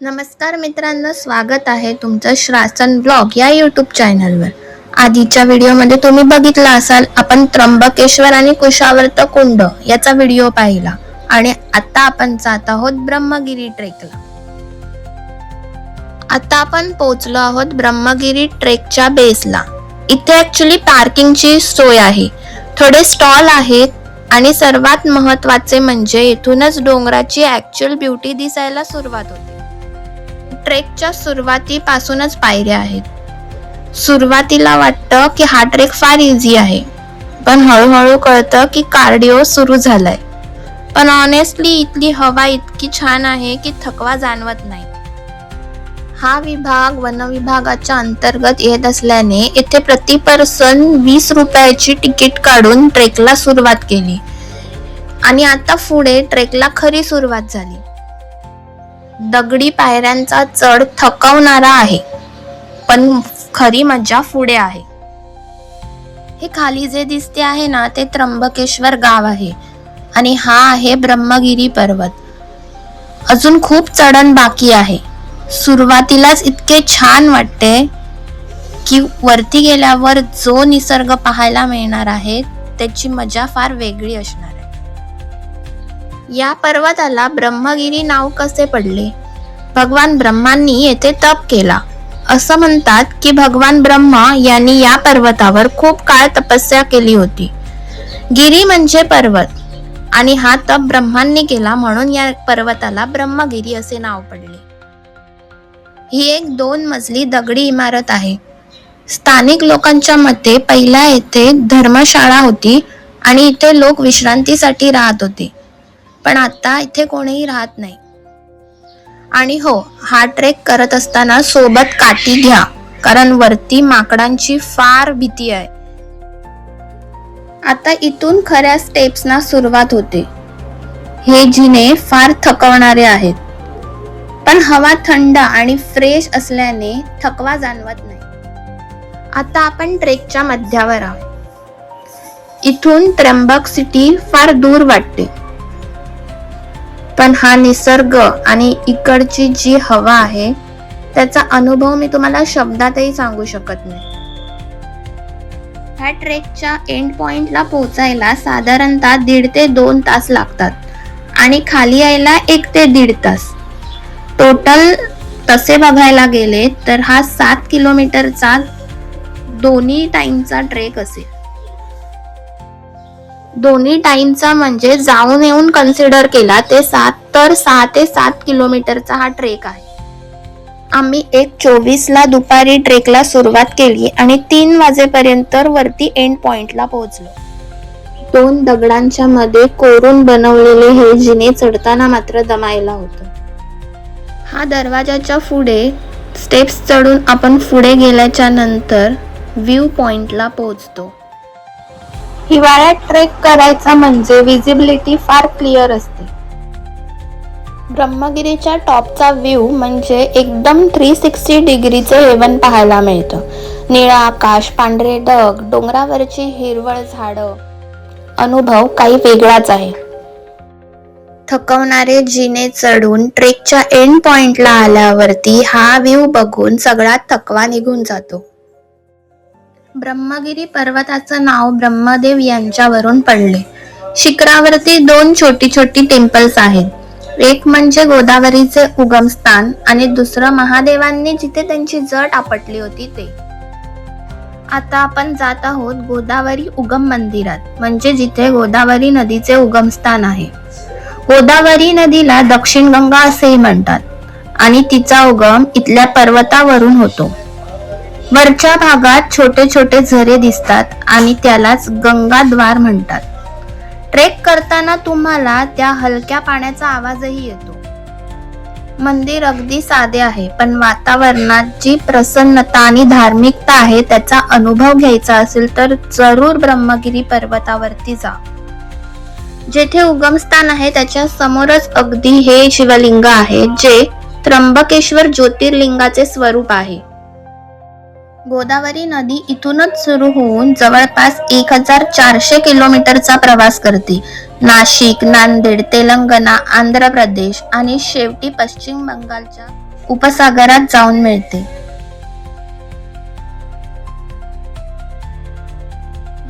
नमस्कार मित्रांनो स्वागत आहे तुमचं श्रासन ब्लॉग या यूट्यूब चॅनलवर आधीच्या व्हिडिओमध्ये तुम्ही बघितला असाल आपण त्र्यंबकेश्वर आणि कुशावर्त कुंड याचा व्हिडिओ पाहिला आणि आता आपण जात आहोत ब्रह्मगिरी ट्रेकला आता आपण पोहोचलो आहोत ब्रह्मगिरी ट्रेकच्या बेसला इथे ऍक्च्युली पार्किंगची सोय आहे. थोडे स्टॉल आहेत आणि सर्वात महत्त्वाचे म्हणजे इथूनच डोंगराची ऍक्च्युअल ब्युटी दिसायला सुरुवात होते. ट्रेकच्या सुरुवातीपासूनच पायऱ्या आहेत. सुरुवातीला वाटतं की हा ट्रेक फार इझी आहे. पण हळूहळू कळतं की कार्डिओ सुरू झालाय. पण ऑनेस्टली इथली हवा इतकी छान आहे की थकवा जाणवत नाही. हा विभाग वनविभागाच्या अंतर्गत येत असल्याने इथे प्रति पर्सन वीस रुपयाची तिकीट काढून ट्रेकला सुरुवात केली. आणि आता पुढे ट्रेकला खरी सुरुवात झाली. दगडी पायऱ्यांचा चढ थकवणारा आहे पण खरी मज्जा पुढे आहे. हे खाली जे दिसते आहे ना ते त्र्यंबकेश्वर गाव आहे आणि हा आहे ब्रह्मगिरी पर्वत. अजून खूप चढण बाकी आहे. सुरुवातीलाच इतके छान वाटते की वरती गेल्यावर जो निसर्ग पाहायला मिळणार आहे त्याची मजा फार वेगळी असणार. आहे या पर्वताला ब्रह्मगिरी नाव कसे पडले? भगवान ब्रह्मांनी येथे तप केला. असं म्हणतात की भगवान ब्रह्मा यांनी या पर्वतावर खूप काळ तपस्या केली होती. गिरी म्हणजे पर्वत. आणि हा तप ब्रह्मांनी केला म्हणून या पर्वताला ब्रह्मगिरी असे नाव पडले. ही एक दोन मजली दगडी इमारत आहे. स्थानिक लोकांच्या मते पहिला येथे धर्मशाळा होती आणि इथे लोक विश्रांतीसाठी राहत होते. पण आता इथे कोणीही राहत नाही. आणि हो हा ट्रेक करत असताना सोबत काठी घ्या कारण वरती माकडांची फार भीती आहे. आता इथून खऱ्या स्टेप्सना सुरुवात होते. हे जिने फार थकवणारे आहेत. पण हवा थंड आणि फ्रेश असल्याने थकवा जाणवत नाही. आता आपण ट्रेकच्या मध्यावर आहोत. इथून त्र्यंबक सिटी फार दूर वाटते. पण हा निसर्ग आणि इकडची जी हवा आहे त्याचा अनुभव मी तुम्हाला शब्दातही सांगू शकत नाही. ह्या ट्रेकच्या एंड पॉइंटला पोहोचायला साधारणतः दीड ते दोन तास लागतात आणि खाली यायला एक ते दीड तास. टोटल तसे बघायला गेले तर हा सात किलोमीटरचा दोन्ही टाईमचा ट्रेक असेल. दोन्ही टाइमचा म्हणजे जाऊन येऊन कन्सिडर केला ते सात तर सहा ते सात किलोमीटरचा हा ट्रेक आहे. आम्ही एक चोवीसला दुपारी ट्रेकला सुरुवात केली आणि तीन वाजेपर्यंत वरती एंड पॉइंटला पोहोचलो. दोन दगडांच्या मध्ये कोरून बनवलेले हे जिने चढताना मात्र दमायला होतं. हा दरवाजाच्या पुढे स्टेप्स चढून आपण पुढे गेल्याच्यानंतर व्ह्यू पॉइंटला पोहोचतो. हिवाळ्यात ट्रेक करायचा म्हणजे विजिबिलिटी फार क्लिअर असते. ब्रह्मगिरीच्या टॉपचा व्ह्यू म्हणजे एकदम थ्री सिक्स्टी डिग्रीचं हेवन पाहायला मिळतं. निळं आकाश पांढरे ढग डोंगरावरची हिरवळ झाडं. अनुभव काही वेगळाच आहे. थकवणारे जिने चढून ट्रेकच्या एंड पॉइंटला आल्यावरती हा व्ह्यू बघून सगळा थकवा निघून जातो. ब्रह्मगिरी पर्वताचं नाव ब्रह्मदेव यांच्यावरून पडले. शिखरावरती दोन छोटी छोटी टेम्पल्स आहेत. एक म्हणजे गोदावरीचे उगमस्थान आणि दुसरं महादेवांनी जिथे त्यांची जट आपटली होती ते. आता आपण जात आहोत गोदावरी उगम मंदिरात म्हणजे जिथे गोदावरी नदीचे उगमस्थान आहे. गोदावरी नदीला दक्षिण गंगा असेही म्हणतात आणि तिचा उगम इथल्या पर्वतावरून होतो. वरच्या भागात छोटे छोटे झरे दिसतात आणि त्यालाच गंगाद्वार म्हणतात. ट्रेक करताना तुम्हाला त्या हलक्या पाण्याचा आवाजही येतो. मंदिर अगदी साधे आहे पण वातावरणात जी प्रसन्नता आणि धार्मिकता आहे त्याचा अनुभव घ्यायचा असेल तर जरूर ब्रह्मगिरी पर्वतावरती जा. जेथे उगमस्थान आहे त्याच्या समोरच अगदी हे शिवलिंग आहे जे त्र्यंबकेश्वर ज्योतिर्लिंगाचे स्वरूप आहे. गोदावरी नदी इथूनच सुरू होऊन जवळपास एक हजार चारशे किलोमीटरचा प्रवास करते. नाशिक नांदेड तेलंगणा आंध्र प्रदेश आणि शेवटी पश्चिम बंगालच्या उपसागरात जाऊन मिळते.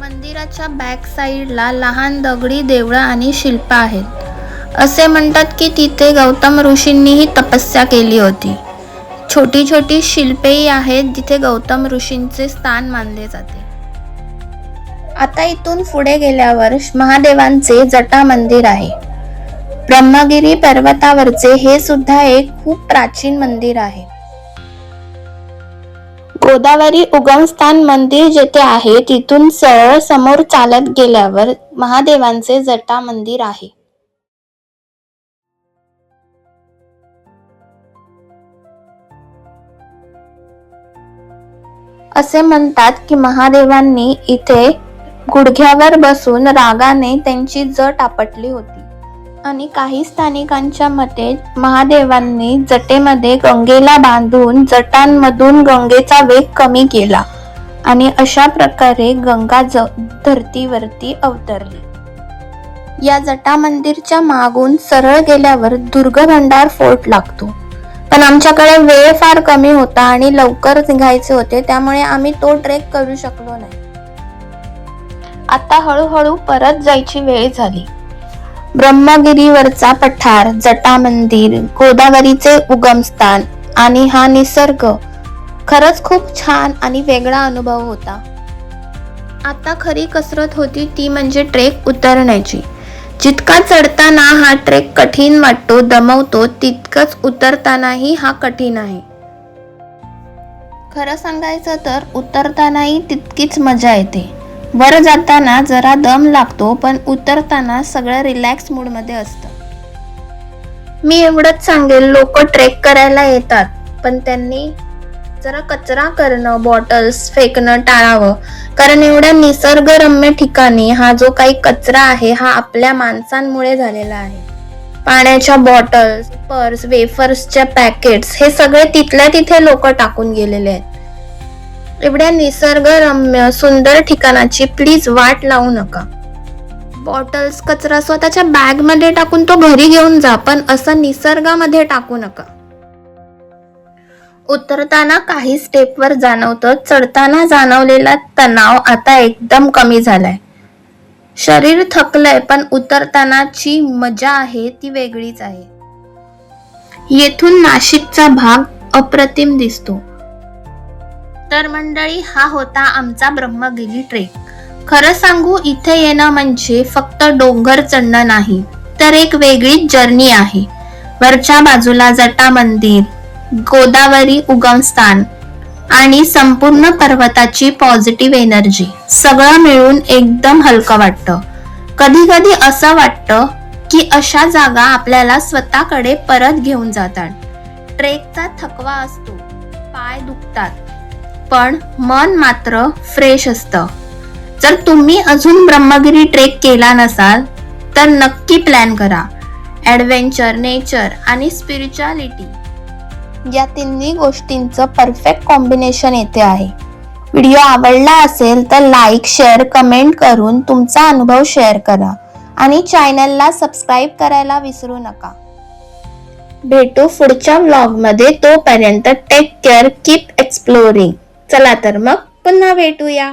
मंदिराच्या बॅक साईडला लहान दगडी देवळं आणि शिल्प आहेत. असे म्हणतात की तिथे गौतम ऋषींनीही तपस्या केली होती. छोटी छोटी शिल्पेही आहेत जिथे गौतम ऋषींचे स्थान मानले जाते. आता इथून पुढे गेल्यावर महादेवांचे जटा मंदिर आहे. ब्रह्मगिरी पर्वतावरचे हे सुद्धा एक खूप प्राचीन मंदिर आहे. गोदावरी उगमस्थान मंदिर जेथे आहे तिथून सरळ समोर चालत गेल्यावर महादेवांचे जटा मंदिर आहे. असे म्हणतात की महादेवांनी इथे गुडघ्यावर बसून रागाने त्यांची जट आपटली होती. आणि काही स्थानिकांच्या मते महादेवांनी जटेमध्ये गंगेला बांधून जटांमधून गंगेचा वेग कमी केला आणि अशा प्रकारे गंगा ज धरतीवरती अवतरली. या जटा मंदिरच्या मागून सरळ गेल्यावर दुर्गभंडार फोर्ट लागतो. पण आमच्याकडे वेळ फार कमी होता आणि लवकर निघायचे होते त्यामुळे आम्ही तो ट्रेक करू शकलो नाही. आता हळूहळू परत जायची वेळ झाली. ब्रह्मगिरीवरचा पठार जटा मंदिर गोदावरीचे उगमस्थान आणि हा निसर्ग खरंच खूप छान आणि वेगळा अनुभव होता. आता खरी कसरत होती ती म्हणजे ट्रेक उतरण्याची. जितका चढताना हा ट्रेक कठीण वाटतो दमवतो तितकंच उतरतानाही हा कठीण आहे. खरं सांगायचं तर उतरतानाही तितकीच मजा येते. वर जाताना जरा दम लागतो पण उतरताना सगळं रिलॅक्स मूडमध्ये असतं. मी एवढंच सांगेल लोक ट्रेक करायला येतात पण त्यांनी जरा कचरा करणं बॉटल्स फेकणं टाळावं. कारण एवढ्या निसर्गरम्य ठिकाणी हा जो काही कचरा आहे हा आपल्या माणसांमुळे झालेला आहे. पाण्याच्या बॉटल्स पर्स वेफर्सच्या पॅकेट्स हे सगळे तिथल्या तिथे लोक टाकून गेलेले आहेत. एवढ्या निसर्गरम्य सुंदर ठिकाणाची प्लीज वाट लावू नका. बॉटल्स कचरा स्वतःच्या बॅगमध्ये टाकून तो घरी घेऊन जा पण असं निसर्गामध्ये टाकू नका. उतरताना काही स्टेपवर जाणवतं. चढताना जाणवलेला तणाव आता एकदम कमी झालाय. शरीर थकलंय पण उतरतानाची मजा आहे ती वेगळीच आहे. येथून नाशिकचा भाग अप्रतिम दिसतो. तर मंडळी हा होता आमचा ब्रह्मगिरी ट्रेक खरं सांगू इथे येणं म्हणजे फक्त डोंगर चढणं नाही तर एक वेगळीच जर्नी आहे. वरच्या बाजूला जटा मंदिर गोदावरी उगमस्थान आणि संपूर्ण पर्वताची पॉझिटिव्ह एनर्जी सगळं मिळून एकदम हलकं वाटतं. कधी कधी असं वाटतं की अशा जागा आपल्याला स्वतःकडे परत घेऊन जातात. ट्रेकचा थकवा असतो पाय दुखतात पण मन मात्र फ्रेश असतं. जर तुम्ही अजून ब्रह्मगिरी ट्रेक केला नसाल तर नक्की प्लॅन करा. ॲडव्हेंचर नेचर आणि स्पिरिच्युअलिटी या तिन्ही गोष्टींचं परफेक्ट कॉम्बिनेशन येथे आहे. व्हिडिओ आवडला असेल तर लाईक शेअर कमेंट करून तुमचा अनुभव शेअर करा. आणि चॅनलला सबस्क्राईब करायला विसरू नका. भेटू पुढच्या व्लॉगमध्ये तोपर्यंत टेक केअर कीप एक्सप्लोरिंग चला तर मग पुन्हा भेटूया.